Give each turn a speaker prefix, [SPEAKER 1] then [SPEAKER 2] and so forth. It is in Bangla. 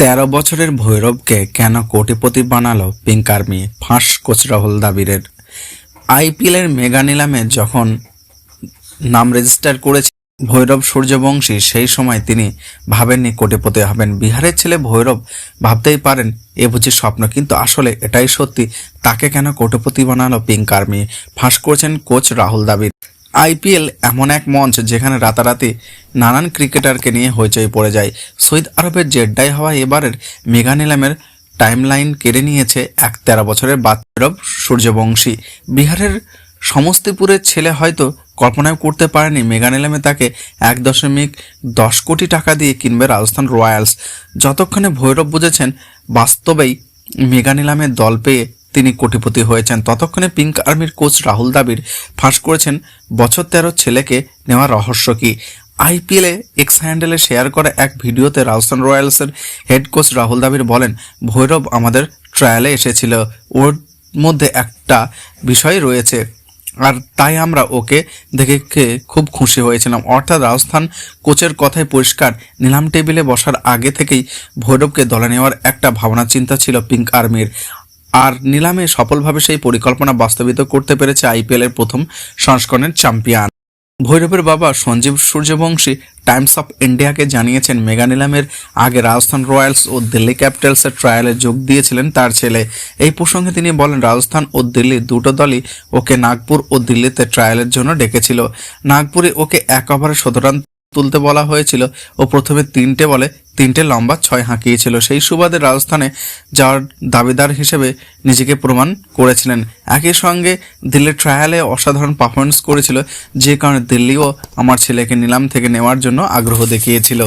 [SPEAKER 1] তেরো বছরের ভৈরবকে কেন কোটিপতি বানালো পিঙ্ক আর্মি ফাঁস কোচ রাহুল দাবিরের? আইপিএলের মেগা নিলামে যখন নাম রেজিস্টার করেছে ভৈরব সূর্যবংশী, সেই সময় তিনি ভাবেননি কোটিপতি হবেন। বিহারের ছেলে ভৈরব ভাবতেই পারেন, এ বুঝি স্বপ্ন। কিন্তু আসলে এটাই সত্যি, তাকে কেন কোটিপতি বানালো পিঙ্ক আর্মি ফাঁস করেছেন কোচ রাহুল দাবির। আইপিএল এমন এক মঞ্চ যেখানে রাতারাতি নানান ক্রিকেটারকে নিয়ে হইচই পড়ে যায়। সৌদি আরবের জেড্ডায় হওয়া এবারের মেগা নিলামের টাইমলাইন কেড়ে নিয়েছে এক তেরো বছরের বাচ্চারব সূর্যবংশী। বিহারের সমস্তিপুরের ছেলে হয়তো কল্পনাও করতে পারেনি মেগা নিলামে তাকে এক দশমিক দশ কোটি টাকা দিয়ে কিনবে রাজস্থান রয়্যালস। যতক্ষণে ভৈরব বুঝেছেন, বাস্তবেই মেগা নিলামে দল পেয়ে তিনি কোটিপতি হয়েছেন। ততক্ষণে পিঙ্ক আর্মির কোচ রাহুল দাবির ফাঁস করেছেন। বছর তেরো ছেলেকে নেওয়া রহস্য কি? আইপিএলে এক্স হ্যান্ডেলে শেয়ার করা এক ভিডিওতে রাজস্থান রয়্যালসের হেড কোচ রাহুল দাবির বলেন, ভৈরব আমাদের ট্রায়ালে এসেছিল। ওর মধ্যে একটা বিষয় রয়েছে। আর তাই আমরা ওকে দেখে খুব খুশি হয়েছিলাম। অর্থাৎ রাজস্থান কোচের কথায় পরিষ্কার। নিলাম টেবিলে বসার আগে থেকেই ভৈরবকে দলে নেওয়ার একটা ভাবনা চিন্তা ছিল পিঙ্ক আর্মির। আর নিলামে সফলভাবে সেই পরিকল্পনা বাস্তবিত করতে পেরেছে আইপিএলের প্রথম সংস্করণের চ্যাম্পিয়ন। ভৈরবের বাবা সঞ্জীব সূর্যবংশী টাইমস অফ ইন্ডিয়াকে জানিয়েছেন, মেগা নিলামের আগে রাজস্থান রয়্যালস ও দিল্লি ক্যাপিটালসের ট্রায়ালে যোগ দিয়েছিলেন তার ছেলে। এই প্রসঙ্গে তিনি বলেন, রাজস্থান ও দিল্লি দুটো দলই ওকে নাগপুর ও দিল্লিতে ট্রায়ালের জন্য ডেকেছিল। নাগপুরে ওকে এক ওভারে শত রান তুলতে বলা হয়েছিল ও প্রথমে তিনটে বলে তিনটে লম্বা ছয় হাঁকিয়েছিল। সেই সুবাদে রাজস্থানে যাওয়ার দাবিদার হিসেবে নিজেকে প্রমাণ করেছিলেন। একই সঙ্গে দিল্লির ট্রায়ালে অসাধারণ পারফরমেন্স করেছিল। যে কারণে দিল্লিও আমার ছেলেকে নিলাম থেকে নেওয়ার জন্য আগ্রহ দেখিয়েছিল।